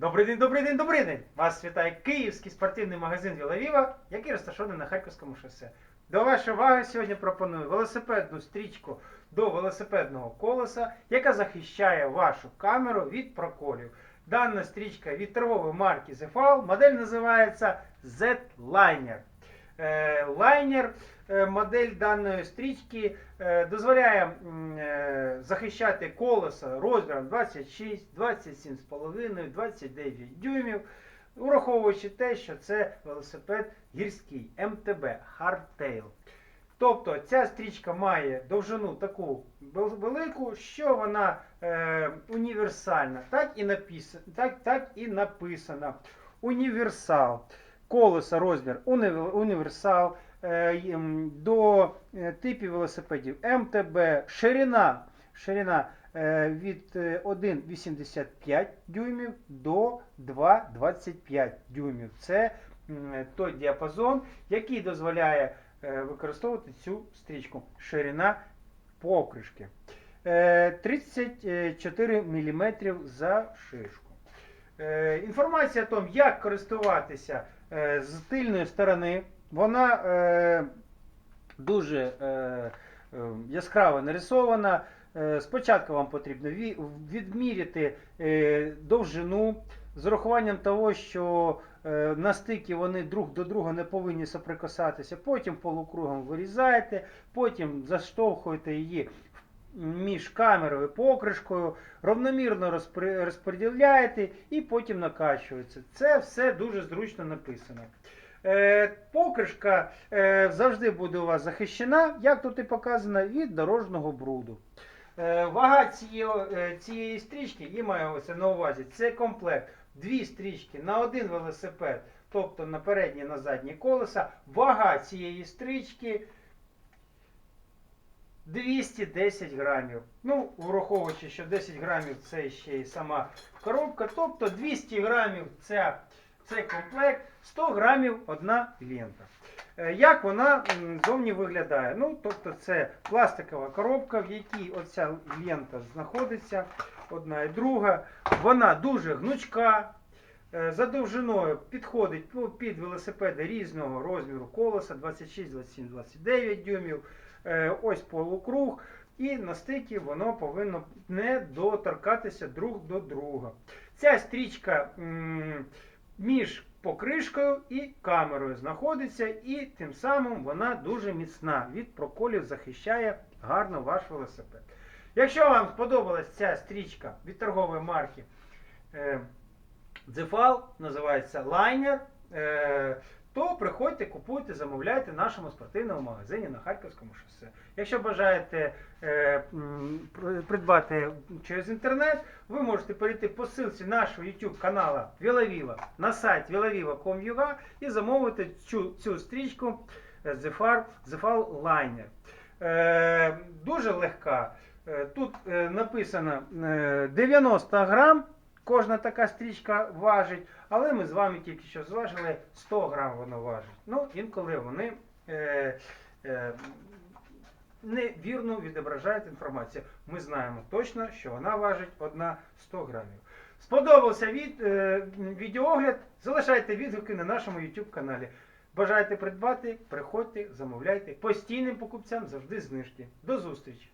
Добрий день, добрий день, добрий день! Вас вітає київський спортивний магазин Вілавіва, який розташований на Харківському шосе. До вашої уваги сьогодні пропоную велосипедну стрічку до велосипедного колеса, яка захищає вашу камеру від проколів. Дана стрічка від торгової марки Zefal, модель називається Z-Liner. Е, Лайнер, е, модель даної стрічки е, дозволяє захищати колеса розміром 26, 27,5, 29 дюймів, ураховуючи те, що це велосипед гірський МТБ Hardtail. Тобто ця стрічка має довжину таку вел- велику, що вона е, універсальна. Так і, написано, так, так і написано. Універсал. Колеса розмір універсал. Е, до е, типів велосипедів МТБ, ширина, ширина е, від е, 1,85 дюймів до 2,25 дюймів. Це той діапазон, який дозволяє використовувати цю стрічку. Ширина покришки. Е, 34 мм за шишку. Е, Інформація о тому, як користуватися е, з тильної сторони, вона е, дуже яскраво нарисована. Спочатку вам потрібно відміряти довжину з урахуванням того, що на стикі вони друг до друга не повинні соприкасатися. Потім полукругом вирізаєте, потім заштовхуєте її між камерою і покришкою, равномірно розподіляєте і потім накачується. Це все дуже зручно написано. Е, покришка е, завжди буде у вас захищена, як тут і показано, від дорожнього бруду. Е, вага цієї, е, цієї стрічки, і маю на увазі, це комплект. Дві стрічки на один велосипед, тобто на переднє на заднє колеса. Вага цієї стрічки 210 грамів. Ну, враховуючи, що 10 грамів це ще й сама коробка, тобто 200 грамів ця, цей комплект, 100 грамів одна лента. Е, Як вона зовні виглядає? Ну, тобто це пластикова коробка, в якій оця лента знаходиться, одна і друга. Вона дуже гнучка. Е, За довжиною підходить під велосипеди різного розміру колеса 26, 27, 29 дюймів. Е, Ось полукруг. І на стикі воно повинно не доторкатися друг до друга. Ця стрічка між покришкою і камерою знаходиться, і тим самим вона дуже міцна. Від проколів захищає гарно ваш велосипед. Якщо вам сподобалась ця стрічка від торгової марки Zefal, називається Liner, е, то приходьте, купуйте, замовляйте в нашому спортивному магазині на Харківському шосе. Якщо бажаєте е, придбати через інтернет, ви можете перейти по ссылці нашого YouTube каналу Вілавіва на сайт vilaviva.com.ua і замовити цю, цю стрічку Zefar, Zefal Liner. Е, дуже легка. Е, Тут е, написано е, 90 грам. Кожна така стрічка важить, але ми з вами тільки що зважили 100 грам воно важить. Ну, інколи вони е, е, невірно відображають інформацію. Ми знаємо точно, що вона важить одна 100 грамів. Сподобався від, е, відеоогляд? Залишайте відгуки на нашому YouTube каналі. Бажаєте придбати? Приходьте, замовляйте. Постійним покупцям завжди знижки. До зустрічі!